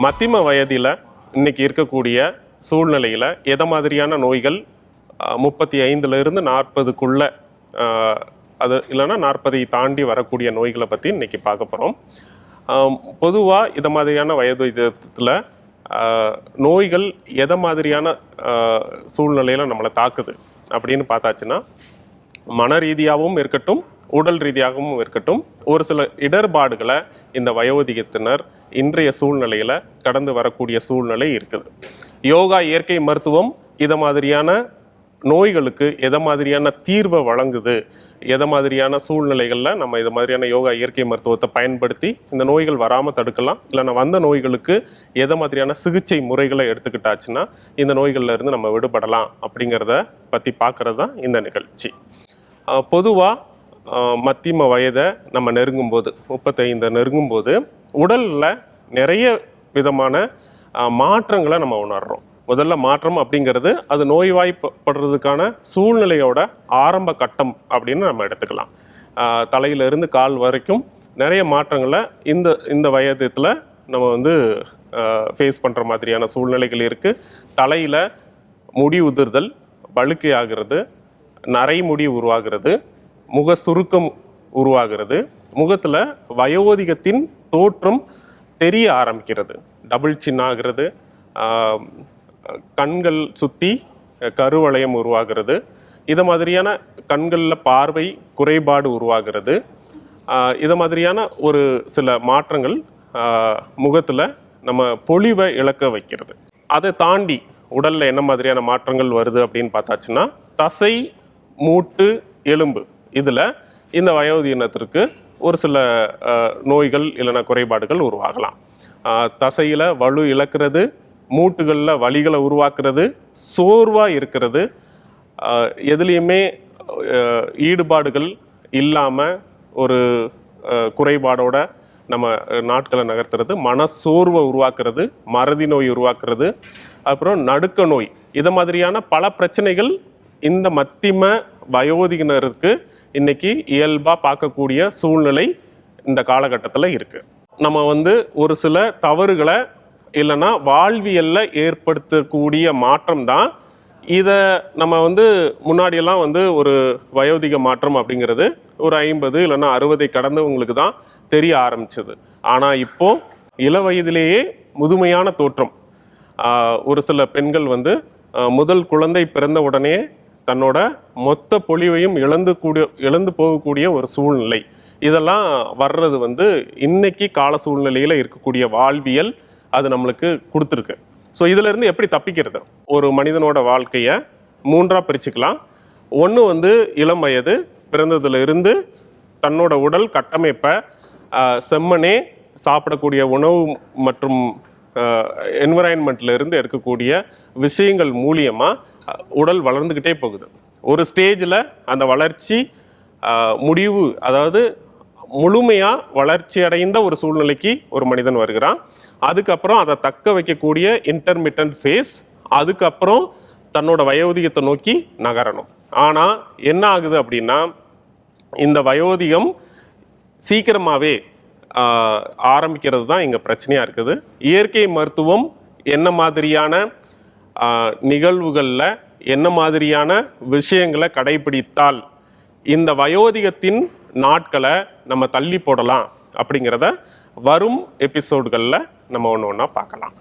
மத்திம வயதில் இன்னைக்கு இருக்கக்கூடிய சூழ்நிலையில் எதை மாதிரியான நோய்கள் முப்பத்தி ஐந்துலேருந்து நாற்பதுக்குள்ள அது இல்லைன்னா நாற்பதை தாண்டி வரக்கூடிய நோய்களை பற்றி இன்றைக்கி பார்க்க போகிறோம் பொதுவாக இதை மாதிரியான வயது விதத்தில் நோய்கள் எதை மாதிரியான சூழ்நிலையில் நம்மளை தாக்குது அப்படின்னு பார்த்தாச்சுன்னா மன ரீதியாகவும் இருக்கட்டும் உடல் ரீதியாகவும் இருக்கட்டும் ஒரு சில இடர்பாடுகளை இந்த வயோதிகத்தினர் இன்றைய சூழ்நிலையில் கடந்து வரக்கூடிய சூழ்நிலை இருக்குது. யோகா இயற்கை மருத்துவம் இதை மாதிரியான நோய்களுக்கு எதை மாதிரியான தீர்வை வழங்குது எதை மாதிரியான சூழ்நிலைகளில் நம்ம இது மாதிரியான யோகா இயற்கை மருத்துவத்தை பயன்படுத்தி இந்த நோய்கள் வராமல் தடுக்கலாம். இல்லைன்னா வந்த நோய்களுக்கு எதை மாதிரியான சிகிச்சை முறைகளை எடுத்துக்கிட்டாச்சுன்னா இந்த நோய்களில் இருந்து நம்ம விடுபடலாம் அப்படிங்கிறத பற்றி பார்க்குறது தான் இந்த நிகழ்ச்சி. பொதுவாக மத்தியம வயதை நம்ம நெருங்கும்போது முப்பத்தைந்து நெருங்கும்போது உடலில் நிறைய விதமான மாற்றங்களை நம்ம உணர்றோம். முதல்ல மாற்றம் அப்படிங்கிறது அது நோய்வாய்ப்படுறதுக்கான சூழ்நிலையோட ஆரம்ப கட்டம் அப்படின்னு நம்ம எடுத்துக்கலாம். தலையிலிருந்து கால் வரைக்கும் நிறைய மாற்றங்களை இந்த இந்த வயதத்தில் நம்ம வந்து ஃபேஸ் பண்ணுற மாதிரியான சூழ்நிலைகள் இருக்குது தலையில் முடி உதிர்தல் வழுக்கை ஆகிறது நரைமுடி உருவாகிறது முக சுருக்கம் உருவாகிறது. முகத்தில் வயோதிகத்தின் தோற்றம் தெரிய ஆரம்பிக்கிறது. டபுள் சின் ஆகிறது. கண்கள் சுற்றி கருவளையம் உருவாகிறது. இதை மாதிரியான கண்களில் பார்வை குறைபாடு உருவாகிறது. இதை மாதிரியான ஒரு சில மாற்றங்கள் முகத்தில் நம்ம பொலிவை இழக்க வைக்கிறது. அதை தாண்டி உடலில் என்ன மாதிரியான மாற்றங்கள் வருது அப்படின்னு பார்த்தாச்சுன்னா தசை மூட்டு எலும்பு இதில் இந்த வயோதீனத்திற்கு ஒரு சில நோய்கள் இல்லைன்னா குறைபாடுகள் உருவாகலாம். தசையில் வலு இழக்கிறது மூட்டுகளில் வலிகளை உருவாக்குறது சோர்வாக இருக்கிறது எதுலேயுமே ஈடுபாடுகள் இல்லாமல் ஒரு குறைபாடோட நம்ம நாட்களை நகர்த்துறது மனசோர்வை உருவாக்குறது மறதி நோய் உருவாக்குறது அப்புறம் நடுக்க நோய். இதை மாதிரியான பல பிரச்சனைகள் இந்த மத்திம வயோதிகினருக்கு இன்னைக்கு இயல்பாக பார்க்கக்கூடிய சூழ்நிலை இந்த காலகட்டத்தில் இருக்குது நம்ம வந்து ஒரு சில தவறுகளை இல்லைன்னா வாழ்வியலில் ஏற்படுத்தக்கூடிய மாற்றம் தான் இதை நம்ம வந்து முன்னாடியெல்லாம் வந்து ஒரு வயோதிக மாற்றம் அப்படிங்கிறது ஒரு ஐம்பது இல்லைன்னா அறுபதை கடந்தவங்களுக்கு தான் தெரிய ஆரம்பிச்சது. ஆனால் இப்போ இள வயதிலேயே முதுமையான தோற்றம். ஒரு சில பெண்கள் வந்து முதல் குழந்தை பிறந்த உடனே தன்னோட மொத்த பொழிவையும் இழந்து கூடிய இழந்து போகக்கூடிய ஒரு சூழ்நிலை. இதெல்லாம் வர்றது வந்து இன்னைக்கு கால சூழ்நிலையில் இருக்கக்கூடிய வாழ்வியல் அது நம்மளுக்கு கொடுத்துருக்கு. ஸோ இதிலிருந்து எப்படி தப்பிக்கிறது? ஒரு மனிதனோட வாழ்க்கையை மூன்றாக பிரிச்சுக்கலாம். ஒன்று வந்து இளம் வயது பிறந்ததுல இருந்து தன்னோட உடல் கட்டமைப்பை செம்மனே சாப்பிடக்கூடிய உணவு மற்றும் என்விரான்மெண்ட்லிருந்து எடுக்கக்கூடிய விஷயங்கள் மூலியமாக உடல் வளர்ந்துக்கிட்டே போகுது. ஒரு ஸ்டேஜில் அந்த வளர்ச்சி முடிவு அதாவது முழுமையாக வளர்ச்சி அடைந்த ஒரு சூழ்நிலைக்கு ஒரு மனிதன் வருகிறான். அதுக்கப்புறம் அதை தக்க வைக்கக்கூடிய இன்டர்மிட்டன்ட் ஃபேஸ் அதுக்கப்புறம் தன்னோட வயோதிகத்தை நோக்கி நகரணும். ஆனால் என்ன ஆகுது அப்படின்னா இந்த வயோதிகம் சீக்கிரமாகவே ஆரம்பிக்கிறது தான் இங்கே பிரச்சனையாக இருக்குது. இயற்கை மருத்துவம் என்ன மாதிரியான நிகழ்வுகளில் என்ன மாதிரியான விஷயங்களை கடைபிடித்தால் இந்த வயோதிகத்தின் நாட்களை நம்ம தள்ளி போடலாம் அப்படிங்கிறத வரும் எபிசோடுகளில் நம்ம ஒன்று ஒன்றா பார்க்கலாம்.